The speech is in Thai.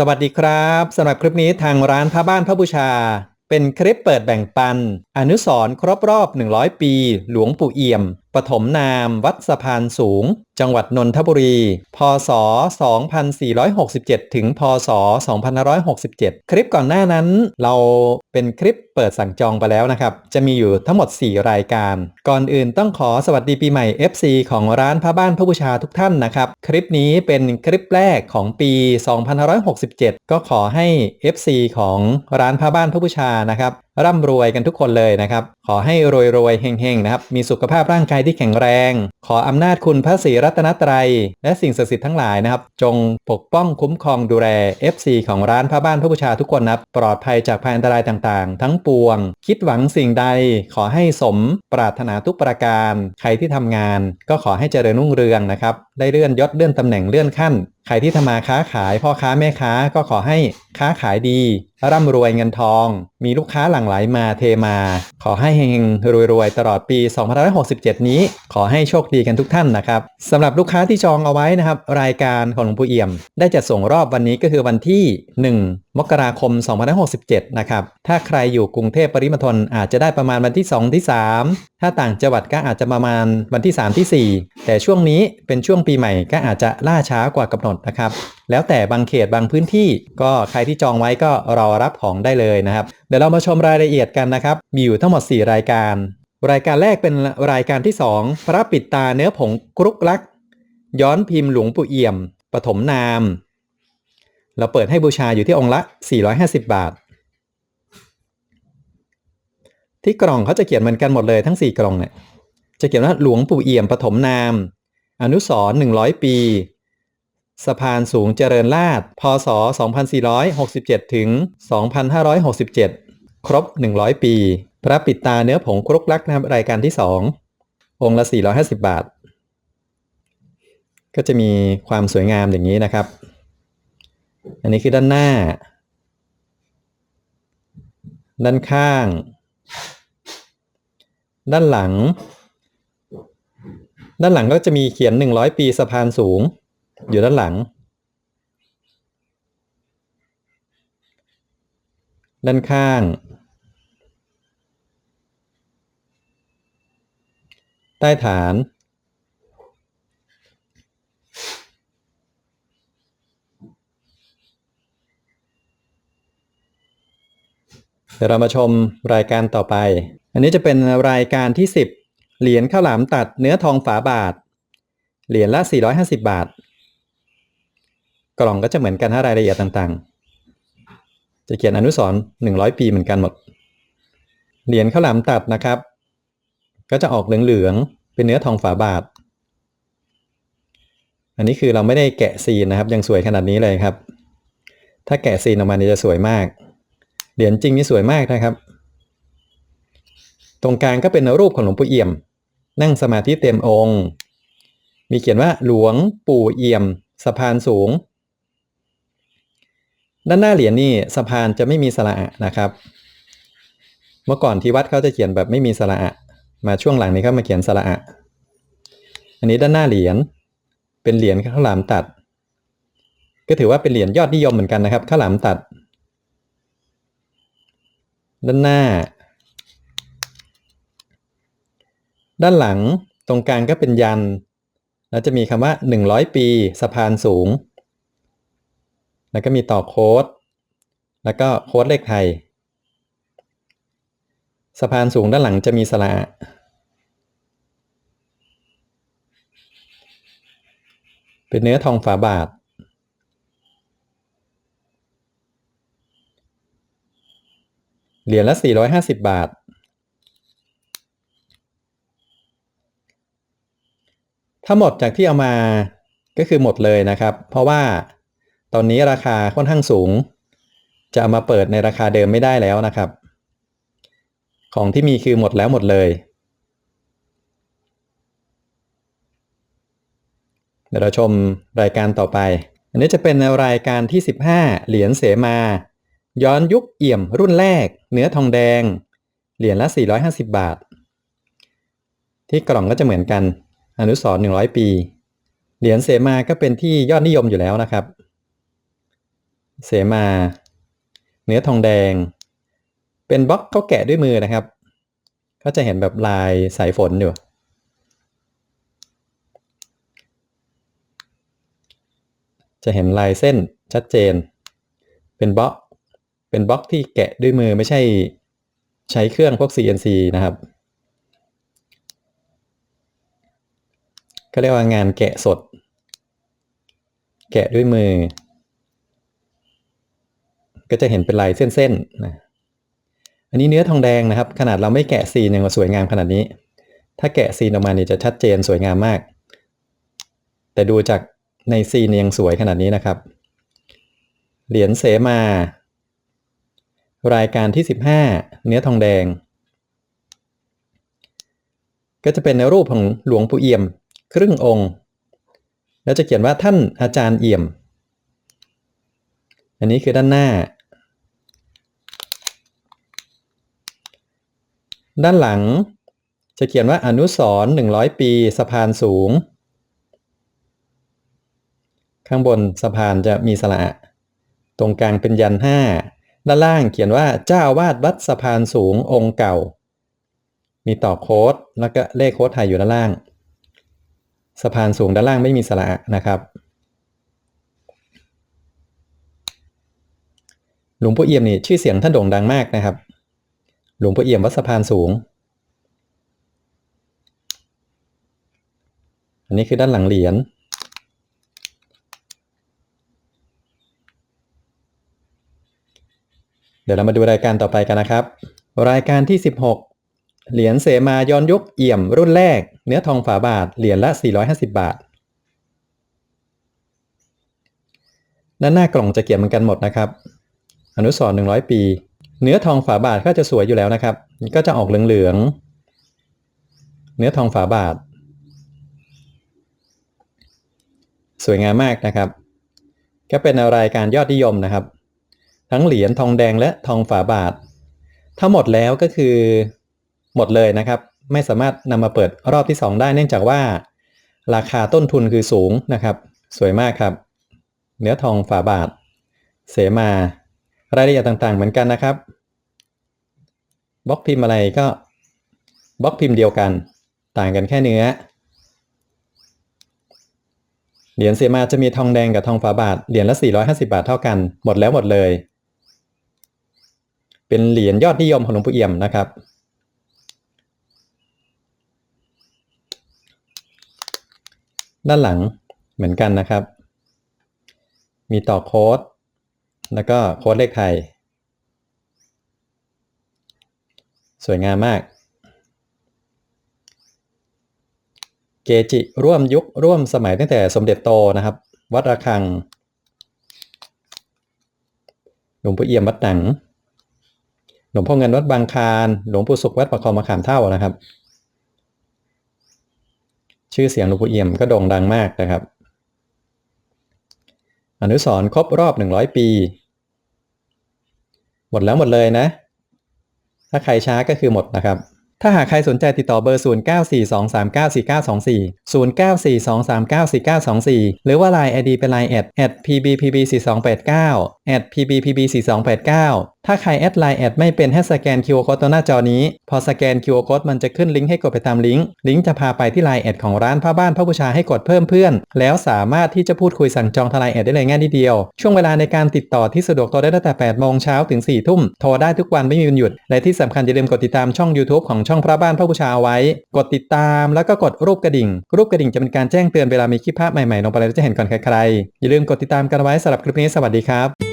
สวัสดีครับสำหรับคลิปนี้ทางร้านพระบ้านพระบูชา เป็นคลิปเปิดแบ่งปัน อนุสรครบรอบ 100 ปี หลวงปู่เอี่ยม ปฐมนามวัดสะพานสูง จังหวัดนนทบุรี พศ 2467 ถึง พศ 2567 คลิปก่อนหน้านั้น เราเป็นคลิปเปิดสั่งจองไปแล้วนะครับ จะมีอยู่ทั้งหมด 4 รายการ ก่อนอื่นต้องขอสวัสดีปีใหม่ FC ของร้านพระบ้านพระบูชาทุกท่านนะครับ คลิปนี้เป็นคลิปแรกของปี 2567 ก็ขอให้ FC ของร้านพระบ้านพระบูชานะครับ ร่ำรวยกันทุกคนเลยนะครับ ขอให้รวยรวยๆเฮงๆนะครับ มีสุขภาพร่างกายที่แข็งแรง ขออำนาจคุณพระศรีรัตนตรัย และสิ่งศักดิ์สิทธิ์ทั้งหลายนะครับ จงปกป้องคุ้มครองดูแล FC ของร้านพระบ้านพระบูชาทุกคนนะปลอดภัยจากภัยอันตรายต่างๆ ทั้งปวง คิดหวังสิ่งใด ขอให้สมปรารถนาทุกประการ ใครที่ทำงาน ก็ขอให้เจริญรุ่งเรืองนะครับ ได้เลื่อนยศเลื่อนตำแหน่งเลื่อนขั้น ใครที่ทำมาค้าขายพ่อค้าแม่ค้าก็ขอให้ค้าขายดี ร่ำรวยเงินทอง มีลูกค้าหลั่งไหลมาเทมา ขอให้เฮงๆรวยๆ ตลอดปี 2567 นี้ ขอให้โชคดีกันทุกท่านนะครับสำหรับลูกค้าที่จองเอาไว้นะครับ รายการของหลวงปู่เอี่ยม ได้จัดส่งรอบวันนี้ก็คือวันที่ 1 มกราคม 2567 นะครับ ถ้าใครอยู่กรุงเทพปริมณฑลอาจจะได้ประมาณวันที่ 2 ที่ 3 ถ้าต่างจังหวัดก็อาจจะประมาณวันที่ 3 ที่ 4 แต่ช่วงนี้เป็นช่วงปีใหม่ก็อาจจะล่าช้ากว่ากำหนดนะครับ แล้วแต่บางเขตบางพื้นที่ก็ใครที่จองไว้ก็รอรับของได้เลยนะครับ เดี๋ยวเรามาชมรายละเอียดกันนะครับ มีอยู่ทั้งหมด 4 รายการ รายการแรกเป็นรายการที่ 2 พระปิดตาเนื้อผงกรุกลัก ย้อนพิมพ์หลวงปู่เอี่ยมปฐมนาม เราเปิดให้บูชาอยู่ที่องค์ละ 450 บาท ที่กล่องเขาจะเขียนเหมือนกันหมดเลยทั้ง 4 กล่องเนี่ยจะเขียนว่าหลวงปู่เอี่ยมปฐมนาม อนุสร100 ปี สะพานสูงเจริญราษฎร์พศ 2467 ถึง 2567 ครบ 100 ปี พระปิดตาเนื้อผงครุกลักนะครับรายการที่ 2 องค์ละ 450 บาท ก็จะมีความสวยงามอย่างนี้นะครับ อันนี้คือด้านหน้า ด้านข้าง ด้านหลัง ด้านหลังก็จะมีเขียน 100 ปีสะพานสูง อยู่ด้านหลัง ด้านข้าง ใต้ฐาน เดี๋ยวเรามาชมรายการต่อไป อันนี้จะเป็นรายการที่ 10 เหรียญข้าวหลามตัดเนื้อทองฝาบาท เหรียญละ 450 บาท กล่องก็จะเหมือนกันถ้ารายละเอียดต่างๆ จะเขียนอนุสรณ์100 ปีเหมือนกันหมด เหรียญข้าวหลามตัดนะครับ ก็จะออกเหลืองๆ เป็นเนื้อทองฝาบาท อันนี้คือเราไม่ได้แกะซีนนะครับ ยังสวยขนาดนี้เลยครับ ถ้าแกะซีนออกมาเนี่ยจะสวยมาก เหรียญจริงนี่สวยมากนะครับ ตรงกลางก็เป็นรูปของหลวงปู่เอี่ยม นั่งสมาธิเต็มองค์ มีเขียนว่าหลวงปู่เอี่ยมสะพานสูง ด้านหน้าเหรียญนี่สะพานจะไม่มีสระอะนะครับ เมื่อก่อนที่วัดเขาจะเขียนแบบไม่มีสระอะมาช่วงหลังนี้เขามาเขียนสระอะอันนี้ด้านหน้าเหรียญเป็นเหรียญข้าวหลามตัด ก็ถือว่าเป็นเหรียญยอดนิยมเหมือนกันนะครับข้าวหลามตัด ด้านหน้า ด้านหลังตรงกลางก็เป็นยัน แล้วจะมีคำว่า 100 ปีสะพานสูง แล้วก็มีต่อโค้ด แล้วก็โค้ดเลขไทย สะพานสูงด้านหลังจะมีสระเป็นเนื้อทองฝาบาท เหรียญละ 450 บาท ถ้าหมดจากที่เอามาก็คือหมดเลยนะครับ เพราะว่า ตอนนี้ราคาค่อนข้างสูง จะเอามาเปิดในราคาเดิมไม่ได้แล้วนะครับ ของที่มีคือหมดแล้วหมดเลยเดี๋ยวเราชมรายการต่อไป อันนี้จะเป็นรายการที่ 15 เหรียญเสมา ย้อนยุคเอี่ยมรุ่นแรก เนื้อทองแดง เหรียญละ 450 บาท ที่กล่องก็จะเหมือนกัน อนุสร100 ปี เหรียญเสมาก็เป็นที่ยอดนิยมอยู่แล้วนะครับ เสมา เนื้อทองแดง เป็นบล็อกเขาแกะด้วยมือนะครับ ก็จะเห็นแบบลายสายฝนอยู่ จะเห็นลายเส้นชัดเจน เป็นบล็อก เป็นบล็อกที่แกะด้วยมือไม่ใช่ใช้เครื่องพวก CNC นะครับก็เรียกว่างานแกะสด แกะด้วยมือ ก็จะเห็นเป็นลายเส้นๆนะอันนี้เนื้อทองแดงนะครับ ขนาดเราไม่แกะซีนยังสวยงามขนาดนี้ ถ้าแกะซีนออกมาเนี่ยจะชัดเจนสวยงามมาก แต่ดูจากในซีนยังสวยขนาดนี้นะครับ เหรียญเสมา รายการที่ 15 เนื้อทองแดง ก็จะเป็นในรูปของหลวงปู่เอี่ยม ครึ่งองค์ แล้วจะเขียนว่าท่านอาจารย์เอี่ยม อันนี้คือด้านหน้า ด้านหลัง จะเขียนว่าอนุสรณ์100ปีสะพานสูง ข้างบนสะพานจะมีสระตรงกลางเป็นยันห้าด้านล่างเขียนว่าเจ้าวาดวัดสะพานสูงองค์เก่า มีต่อโค้ดแล้วก็เลขโค้ดไทยอยู่ด้านล่าง สะพานสูงด้านล่างไม่มีสระนะครับหลวงพ่อเอี่ยมนี่ชื่อเสียงท่านโด่งดังมากนะครับ หลวงพ่อเอี่ยมวัดสะพานสูง อันนี้คือด้านหลังเหรียญ เดี๋ยวเรามาดูรายการต่อไปกันนะครับ รายการที่ 16 เหรียญเสมาย้อนยุคเอี่ยมรุ่นแรก เนื้อทองฝาบาท เหรียญละ 450 บาท ด้านหน้ากล่องจะเกี่ยมเหมือนกันหมดนะครับ อนุสรณ์100 ปี เนื้อทองฝาบาทก็จะสวยอยู่แล้วนะครับ ก็จะออกเหลืองๆ เนื้อทองฝาบาท สวยงามมากนะครับ ก็เป็นรายการยอดนิยมนะครับ ทั้งเหรียญทองแดงและทองฝาบาท ถ้าหมดแล้วก็คือหมดเลยนะครับ ไม่สามารถนำมาเปิดรอบที่ 2 ได้เนื่องจากว่า ราคาต้นทุนคือสูงนะครับ สวยมากครับ เนื้อทองฝาบาท เสมา รายละเอียดต่างๆ เหมือนกันนะครับบล็อกพิมพ์อะไรก็บล็อกพิมพ์เดียวกัน ต่างกันแค่เนื้อ เหรียญเสมาจะมีทองแดงกับทองฝาบาท เหรียญละ 450 บาทเท่ากัน หมดแล้วหมดเลย เป็นเหรียญยอดนิยมของหลวงปู่เอี่ยมนะครับ ด้านหลังเหมือนกันนะครับ มีต่อโค้ด แล้วก็โค้ดเลขไทย สวยงามมาก เกจิร่วมยุคร่วมสมัยตั้งแต่สมเด็จโตนะครับ วัดระฆังหลวงปู่เอี่ยมวัดหนัง หลวงพ่อเงินวัดบางคาร หลวงปู่สุขวัดประคองมะขามเท่านะครับ ชื่อเสียงหลวงปู่เอี่ยมก็โด่งดังมากนะครับ อนุสรครบรอบ 100 ปี หมดแล้วหมดเลยนะ ถ้าใครช้าก็คือหมดนะครับ ถ้าหากใครสนใจติดต่อเบอร์ 0942394924 0942394924 หรือว่า Line ID เป็น Line pbpb4289 pbpb4289 ถ้าใครแอดไลน์แอดไม่เป็นให้สแกน QR Code ตัวหน้าจอนี้ พอสแกน QR Code มันจะขึ้นลิงก์ให้กดไปตามลิงก์ ลิงก์จะพาไปที่ไลน์แอดของร้านผ้าบ้านพระบูชาให้กดเพิ่มเพื่อน แล้วสามารถที่จะพูดคุยสั่งจองทางไลน์แอดได้เลยง่ายนิดเดียว ช่วงเวลาในการติดต่อที่สะดวกโทรได้ตั้งแต่ 8 โมงเช้าถึง 4 ทุ่ม โทรได้ทุกวันไม่มีวันหยุด และที่สำคัญอย่าลืมกดติดตามช่อง YouTube ของช่องพระบ้านพระบูชาเอาไว้ กดติดตามแล้วก็กดรูปกระดิ่ง รูปกระดิ่งจะเป็นการแจ้งเตือนเวลามีคลิปภาพใหม่ๆลงไปแล้วจะเห็นก่อนใครๆอย่าลืมกดติดตามกันไว้สำหรับคลิปนี้สวัสดีครับ